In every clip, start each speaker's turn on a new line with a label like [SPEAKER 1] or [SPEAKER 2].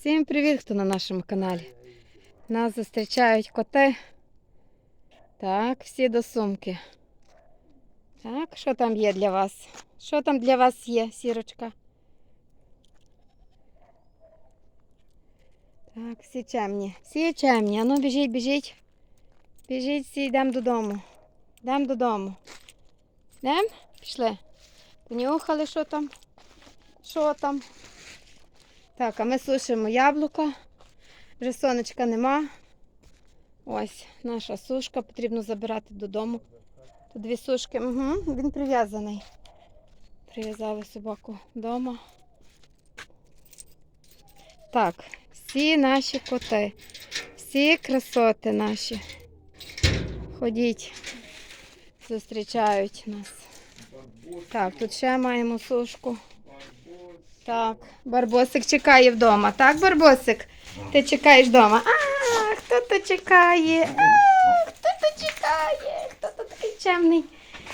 [SPEAKER 1] Всім привіт, хто на нашому каналі. Нас зустрічають коти. Так, всі до сумки. Так, що там є для вас? Що там для вас є, сірочка? Так, всі чемні. Всі чемні. Ану, біжіть, біжіть. Біжіть, всі йдемо додому. Йдемо додому. Йдемо? Пішли. Понюхали, що там? Що там? Так, а ми сушимо яблука. Вже сонечка нема. Ось наша сушка. Потрібно забирати додому. Тут дві сушки. Угу, він прив'язаний. Прив'язали собаку вдома. Так, всі наші коти. Всі красоти наші. Ходіть, зустрічають нас. Так, тут ще маємо сушку. Так, Барбосик чекає вдома. Так, Барбосик? Ти чекаєш вдома. А, хто то чекає? А, хто то чекає? Хто то такий чемний?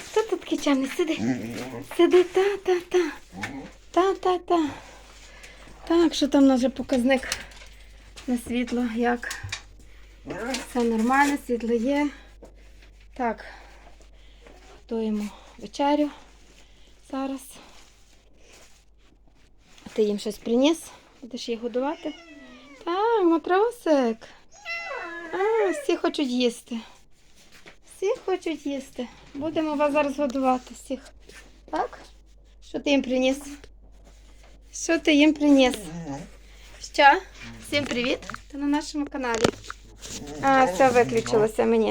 [SPEAKER 1] Хто тут такий чемний? Сиди. Сиди, та, та, та. Та, та, та. Так, що там у нас вже показник на світло? Як? Все нормально, світло є. Так, готуємо вечерю зараз. Ти їм щось приніс? Будеш їх годувати? Так, матросик. А, всі хочуть їсти. Всі хочуть їсти. Будемо вас зараз годувати всіх. Так? Що ти їм приніс? Що ти їм приніс? Що? Всім привіт! Ти на нашому каналі. А, все виключилося мені.